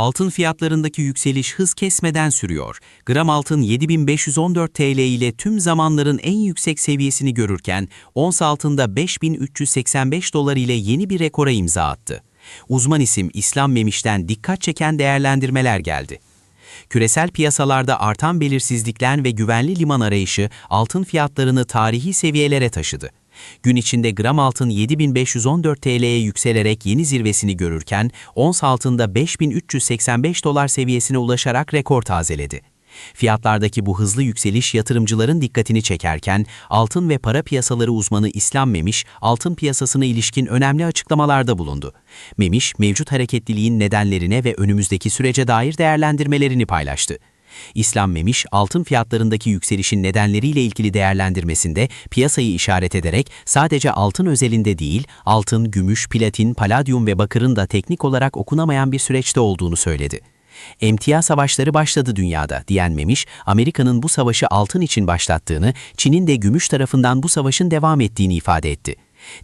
Altın fiyatlarındaki yükseliş hız kesmeden sürüyor. Gram altın 7514 TL ile tüm zamanların en yüksek seviyesini görürken, ons altında 5385 dolar ile yeni bir rekora imza attı. Uzman isim İslam Memiş'ten dikkat çeken değerlendirmeler geldi. Küresel piyasalarda artan belirsizlikler ve güvenli liman arayışı altın fiyatlarını tarihi seviyelere taşıdı. Gün içinde gram altın 7514 TL'ye yükselerek yeni zirvesini görürken, ons altında 5385 dolar seviyesine ulaşarak rekor tazeledi. Fiyatlardaki bu hızlı yükseliş yatırımcıların dikkatini çekerken, altın ve para piyasaları uzmanı İslam Memiş, altın piyasasına ilişkin önemli açıklamalarda bulundu. Memiş, mevcut hareketliliğin nedenlerine ve önümüzdeki sürece dair değerlendirmelerini paylaştı. İslam Memiş, altın fiyatlarındaki yükselişin nedenleriyle ilgili değerlendirmesinde piyasayı işaret ederek sadece altın özelinde değil, altın, gümüş, platin, paladyum ve bakırın da teknik olarak okunamayan bir süreçte olduğunu söyledi. Emtia savaşları başladı dünyada diyen Memiş, Amerika'nın bu savaşı altın için başlattığını, Çin'in de gümüş tarafından bu savaşın devam ettiğini ifade etti.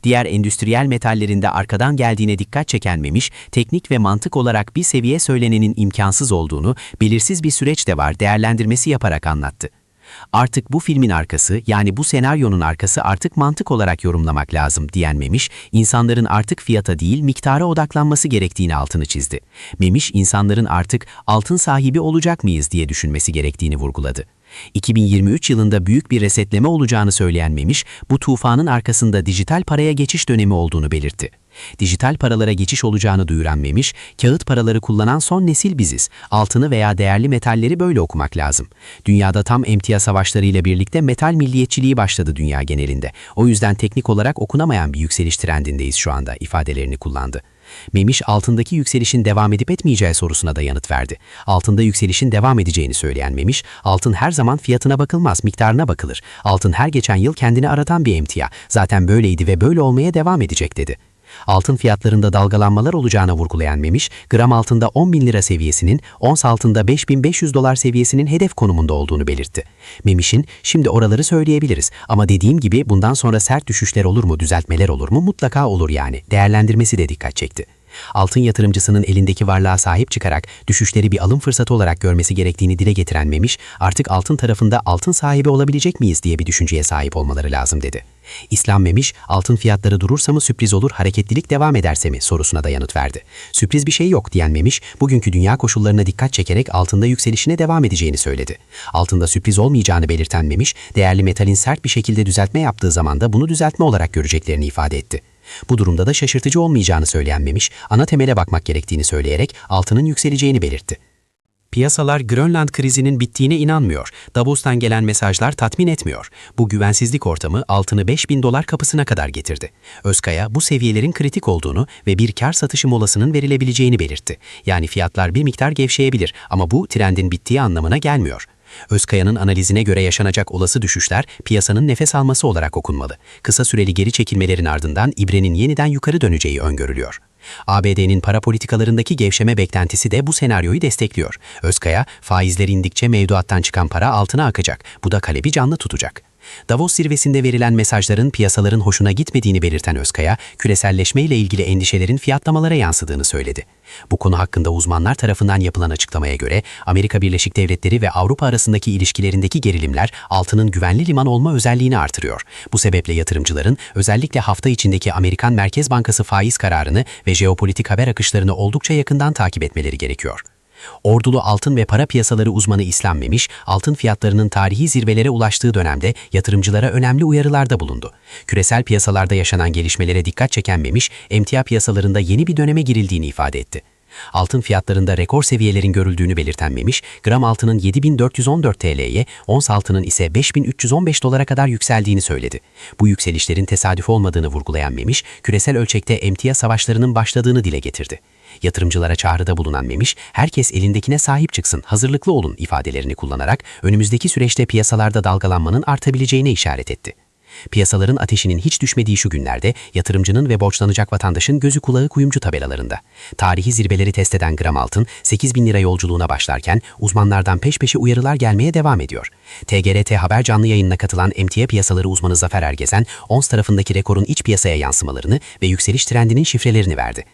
Diğer endüstriyel metallerinde arkadan geldiğine dikkat çeken Memiş, teknik ve mantık olarak bir seviye söylenenin imkansız olduğunu, belirsiz bir süreç de var değerlendirmesi yaparak anlattı. Artık bu filmin arkası yani bu senaryonun arkası artık mantık olarak yorumlamak lazım diyen Memiş, insanların artık fiyata değil miktara odaklanması gerektiğini altını çizdi. Memiş, insanların artık altın sahibi olacak mıyız diye düşünmesi gerektiğini vurguladı. 2023 yılında büyük bir resetleme olacağını söyleyen Memiş, bu tufanın arkasında dijital paraya geçiş dönemi olduğunu belirtti. Dijital paralara geçiş olacağını duyuran Memiş, kağıt paraları kullanan son nesil biziz. Altını veya değerli metalleri böyle okumak lazım. Dünyada tam emtia savaşları ile birlikte metal milliyetçiliği başladı dünya genelinde. O yüzden teknik olarak okunamayan bir yükseliş trendindeyiz şu anda ifadelerini kullandı. Memiş altındaki yükselişin devam edip etmeyeceği sorusuna da yanıt verdi. Altında yükselişin devam edeceğini söyleyen Memiş, altın her zaman fiyatına bakılmaz, miktarına bakılır. Altın her geçen yıl kendini aratan bir emtia. Zaten böyleydi ve böyle olmaya devam edecek dedi. Altın fiyatlarında dalgalanmalar olacağına vurgulayan Memiş, gram altında 10 bin lira seviyesinin, ons altında 5500 dolar seviyesinin hedef konumunda olduğunu belirtti. Memiş'in, şimdi oraları söyleyebiliriz ama dediğim gibi bundan sonra sert düşüşler olur mu, düzeltmeler olur mu mutlaka olur yani. Değerlendirmesi de dikkat çekti altın yatırımcısının elindeki varlığa sahip çıkarak düşüşleri bir alım fırsatı olarak görmesi gerektiğini dile getiren Memiş, artık altın tarafında altın sahibi olabilecek miyiz diye bir düşünceye sahip olmaları lazım dedi. İslam Memiş, altın fiyatları durursa mı sürpriz olur, hareketlilik devam ederse mi sorusuna da yanıt verdi. Sürpriz bir şey yok diyen Memiş, bugünkü dünya koşullarına dikkat çekerek altında yükselişine devam edeceğini söyledi. Altında sürpriz olmayacağını belirten Memiş, değerli metalin sert bir şekilde düzeltme yaptığı zaman da bunu düzeltme olarak göreceklerini ifade etti. Bu durumda da şaşırtıcı olmayacağını söyleyen Memiş, ana temele bakmak gerektiğini söyleyerek altının yükseleceğini belirtti. Piyasalar Grönland krizinin bittiğine inanmıyor. Davos'tan gelen mesajlar tatmin etmiyor. Bu güvensizlik ortamı altını 5000 dolar kapısına kadar getirdi. Özkaya bu seviyelerin kritik olduğunu ve bir kar satışı molasının verilebileceğini belirtti. Yani fiyatlar bir miktar gevşeyebilir ama bu trendin bittiği anlamına gelmiyor. Özkaya'nın analizine göre yaşanacak olası düşüşler piyasanın nefes alması olarak okunmalı. Kısa süreli geri çekilmelerin ardından ibrenin yeniden yukarı döneceği öngörülüyor. ABD'nin para politikalarındaki gevşeme beklentisi de bu senaryoyu destekliyor. Özkaya, faizler indikçe mevduattan çıkan para altına akacak. Bu da kalebi canlı tutacak. Davos zirvesinde verilen mesajların piyasaların hoşuna gitmediğini belirten Özkaya, küreselleşme ile ilgili endişelerin fiyatlamalara yansıdığını söyledi. Bu konu hakkında uzmanlar tarafından yapılan açıklamaya göre Amerika Birleşik Devletleri ve Avrupa arasındaki ilişkilerindeki gerilimler altının güvenli liman olma özelliğini artırıyor. Bu sebeple yatırımcıların özellikle hafta içindeki Amerikan Merkez Bankası faiz kararını ve jeopolitik haber akışlarını oldukça yakından takip etmeleri gerekiyor. Ordulu altın ve para piyasaları uzmanı İslam Memiş, altın fiyatlarının tarihi zirvelere ulaştığı dönemde yatırımcılara önemli uyarılarda bulundu. Küresel piyasalarda yaşanan gelişmelere dikkat çeken Memiş, emtia piyasalarında yeni bir döneme girildiğini ifade etti. Altın fiyatlarında rekor seviyelerin görüldüğünü belirten Memiş, gram altının 7414 TL'ye, ons altının ise 5315 dolara kadar yükseldiğini söyledi. Bu yükselişlerin tesadüf olmadığını vurgulayan Memiş, küresel ölçekte emtia savaşlarının başladığını dile getirdi. Yatırımcılara çağrıda bulunan Memiş, herkes elindekine sahip çıksın, hazırlıklı olun ifadelerini kullanarak önümüzdeki süreçte piyasalarda dalgalanmanın artabileceğine işaret etti. Piyasaların ateşinin hiç düşmediği şu günlerde yatırımcının ve borçlanacak vatandaşın gözü kulağı kuyumcu tabelalarında. Tarihi zirveleri test eden gram altın 8 bin lira yolculuğuna başlarken uzmanlardan peş peşe uyarılar gelmeye devam ediyor. TGRT Haber canlı yayınına katılan emtia piyasaları uzmanı Zafer Ergezen, ONS tarafındaki rekorun iç piyasaya yansımalarını ve yükseliş trendinin şifrelerini verdi.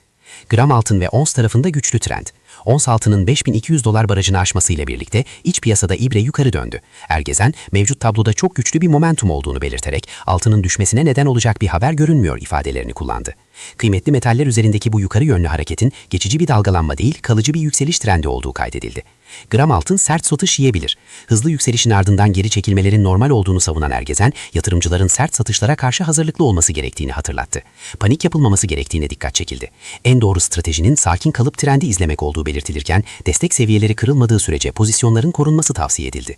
Gram altın ve ons tarafında güçlü trend. Ons altının 5200 dolar barajını aşmasıyla birlikte iç piyasada ibre yukarı döndü. Ergezen, mevcut tabloda çok güçlü bir momentum olduğunu belirterek altının düşmesine neden olacak bir haber görünmüyor ifadelerini kullandı. Kıymetli metaller üzerindeki bu yukarı yönlü hareketin geçici bir dalgalanma değil, kalıcı bir yükseliş trendi olduğu kaydedildi. Gram altın sert satış yiyebilir. Hızlı yükselişin ardından geri çekilmelerin normal olduğunu savunan Ergezen, yatırımcıların sert satışlara karşı hazırlıklı olması gerektiğini hatırlattı. Panik yapılmaması gerektiğine dikkat çekildi. En doğru stratejinin sakin kalıp trendi izlemek olduğu belirtilirken, destek seviyeleri kırılmadığı sürece pozisyonların korunması tavsiye edildi.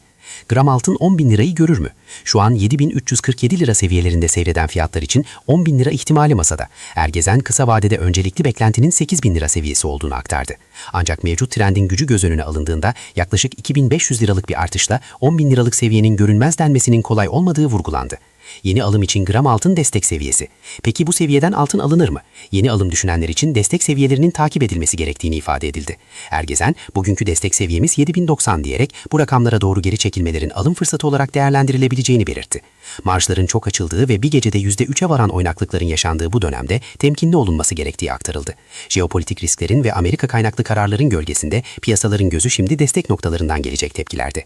Gram altın 10 bin lirayı görür mü? Şu an 7347 lira seviyelerinde seyreden fiyatlar için 10 bin lira ihtimali masada. Ergezen kısa vadede öncelikli beklentinin 8 bin lira seviyesi olduğunu aktardı. Ancak mevcut trendin gücü göz önüne alındığında yaklaşık 2500 liralık bir artışla 10 bin liralık seviyenin görünmez denmesinin kolay olmadığı vurgulandı. Yeni alım için gram altın destek seviyesi. Peki bu seviyeden altın alınır mı? Yeni alım düşünenler için destek seviyelerinin takip edilmesi gerektiğini ifade edildi. Ergezen, bugünkü destek seviyemiz 7090 diyerek bu rakamlara doğru geri çekilmelerin alım fırsatı olarak değerlendirilebileceğini belirtti. Marjların çok açıldığı ve bir gecede %3'e varan oynaklıkların yaşandığı bu dönemde temkinli olunması gerektiği aktarıldı. Jeopolitik risklerin ve Amerika kaynaklı kararların gölgesinde piyasaların gözü şimdi destek noktalarından gelecek tepkilerde.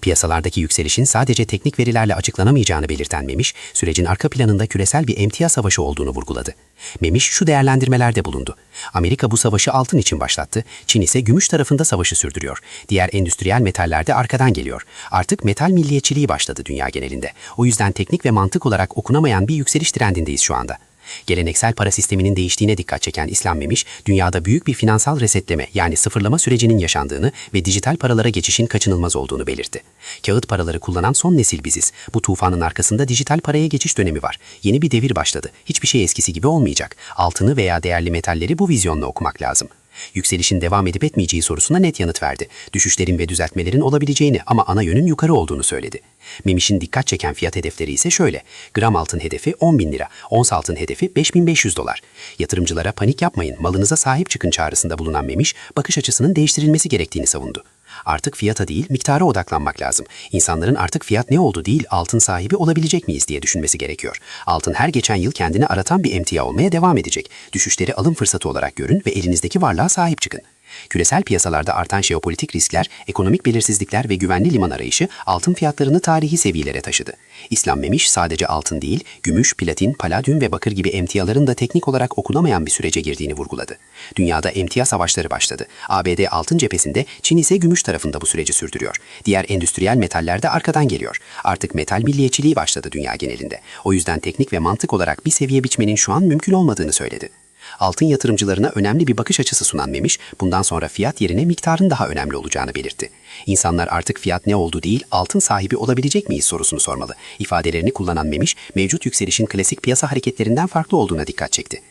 Piyasalardaki yükselişin sadece teknik verilerle açıklanamayacağını belirten Memiş, sürecin arka planında küresel bir emtia savaşı olduğunu vurguladı. Memiş şu değerlendirmelerde bulundu. Amerika bu savaşı altın için başlattı, Çin ise gümüş tarafında savaşı sürdürüyor. Diğer endüstriyel metaller de arkadan geliyor. Artık metal milliyetçiliği başladı dünya genelinde. O yüzden teknik ve mantık olarak okunamayan bir yükseliş trendindeyiz şu anda. Geleneksel para sisteminin değiştiğine dikkat çeken İslam Memiş, dünyada büyük bir finansal resetleme yani sıfırlama sürecinin yaşandığını ve dijital paralara geçişin kaçınılmaz olduğunu belirtti. Kağıt paraları kullanan son nesil biziz. Bu tufanın arkasında dijital paraya geçiş dönemi var. Yeni bir devir başladı. Hiçbir şey eskisi gibi olmayacak. Altını veya değerli metalleri bu vizyonla okumak lazım. Yükselişin devam edip etmeyeceği sorusuna net yanıt verdi. Düşüşlerin ve düzeltmelerin olabileceğini ama ana yönün yukarı olduğunu söyledi. Memiş'in dikkat çeken fiyat hedefleri ise şöyle. Gram altın hedefi 10 bin lira, ons altın hedefi 5500 dolar. Yatırımcılara panik yapmayın, malınıza sahip çıkın çağrısında bulunan Memiş, bakış açısının değiştirilmesi gerektiğini savundu. Artık fiyata değil, miktara odaklanmak lazım. İnsanların artık fiyat ne oldu değil, altın sahibi olabilecek miyiz diye düşünmesi gerekiyor. Altın her geçen yıl kendini aratan bir emtia olmaya devam edecek. Düşüşleri alım fırsatı olarak görün ve elinizdeki varlığa sahip çıkın. Küresel piyasalarda artan jeopolitik riskler, ekonomik belirsizlikler ve güvenli liman arayışı altın fiyatlarını tarihi seviyelere taşıdı. İslam Memiş sadece altın değil, gümüş, platin, paladyum ve bakır gibi emtiaların da teknik olarak okunamayan bir sürece girdiğini vurguladı. Dünyada emtia savaşları başladı. ABD altın cephesinde, Çin ise gümüş tarafında bu süreci sürdürüyor. Diğer endüstriyel metaller de arkadan geliyor. Artık metal milliyetçiliği başladı dünya genelinde. O yüzden teknik ve mantık olarak bir seviye biçmenin şu an mümkün olmadığını söyledi. Altın yatırımcılarına önemli bir bakış açısı sunan Memiş, bundan sonra fiyat yerine miktarın daha önemli olacağını belirtti. İnsanlar artık fiyat ne oldu değil, altın sahibi olabilecek miyiz sorusunu sormalı. İfadelerini kullanan Memiş, mevcut yükselişin klasik piyasa hareketlerinden farklı olduğuna dikkat çekti.